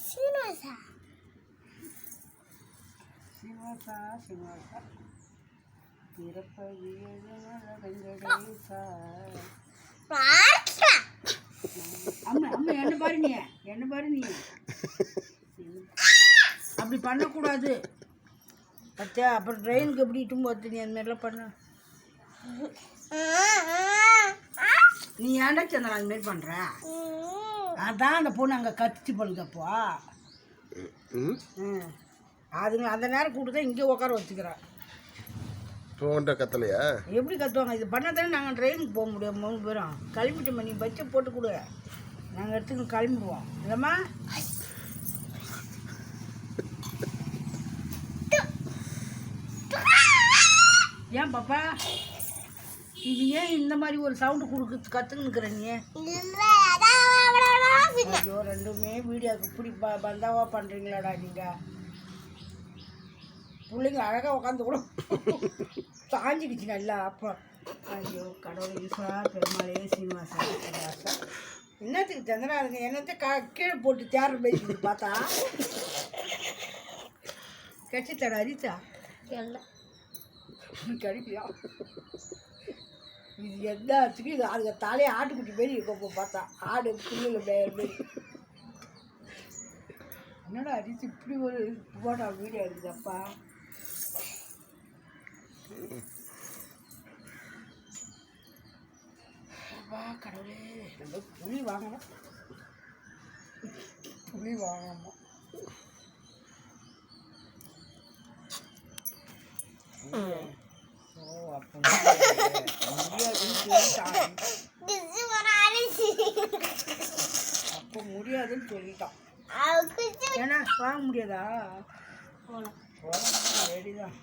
சீனிவாசா சிவசா சிவசா பிறப்பது வெங்கடேசா அம்மா அம்மா என்ன பாரு நீ என்ன பாரு நீ. அப்படி பண்ணக்கூடாது. பத்தியா அப்புறம் ட்ரெயினுக்கு எப்படி இட்டும் போத்து நீ அந்த மாதிரிலாம் பண்ண? நீ ஏன்டா சந்திரா அந்த மாதிரி பண்ணுற அதான் அந்த பொண்ணு அங்கே கத்திச்சு பண்ணுங்கப்போ ம்? அதுங்க அந்த நேரம் கூட்டு தான் இங்கே உட்கார வச்சுக்கிறேன் உன்கிட்ட கத்தலையா எப்படி கத்துவாங்க? இது பண்ணால் தானே நாங்கள் ட்ரெயினுக்கு போக முடியும் மூணு பேரும். கிளம்பிட்டோம் நீ பச்சை போட்டு கொடு. நாங்கள் எடுத்துன்னு கிளம்பிடுவோம். இல்லைம்மா? ஏன் பாப்பா? இது ஏன் இந்த மாதிரி ஒரு சவுண்டு கொடுக்க கற்றுன்னு நீ? ஐயோ ரெண்டுமே வீடியோக்கு இப்படி ப பந்தாவா பண்ணுறீங்களாடா நீங்கள் பிள்ளைங்க அழகாக உட்காந்து கூட சாஞ்சிடுச்சு நல்லா அப்போ. ஐயோ கடவுள் ஈஸ்வரா பெருமாளே சீனிவாசா என்னத்துக்கு சந்திரா இருங்க என்னத்தை க கீழே போட்டு தேர பேசிட்டு பார்த்தா? கட்சித்தட அரிச்சா கிடைக்கலையா இது எந்த இது அதுக்கு தலையை ஆட்டுக்குட்டி மாரி இருக்கும் பார்த்தா. ஆடு புல்லில் மேய மாரி என்னடா அடித்து இப்படி ஒரு போட்டா வீடியோ இருக்குதப்பா அப்பா கடவுளே. நம்ம புளி வாங்கணும். புளி வாங்கணுமா. ஓ அப்போ முடியாதுன்னு சொல்லிட்டான் அப்போ முடியாதுன்னு சொல்லிட்டான். ஏன்னா வாங்க முடியாதா? போகலாம் ரெடி தான்